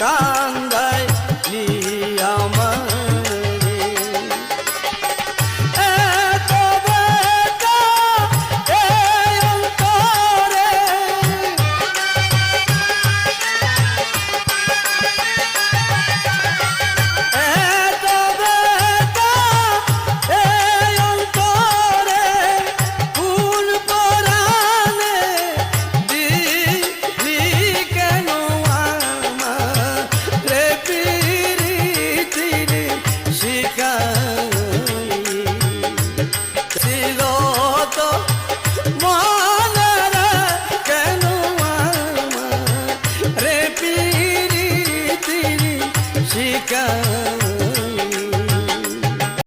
কার ficar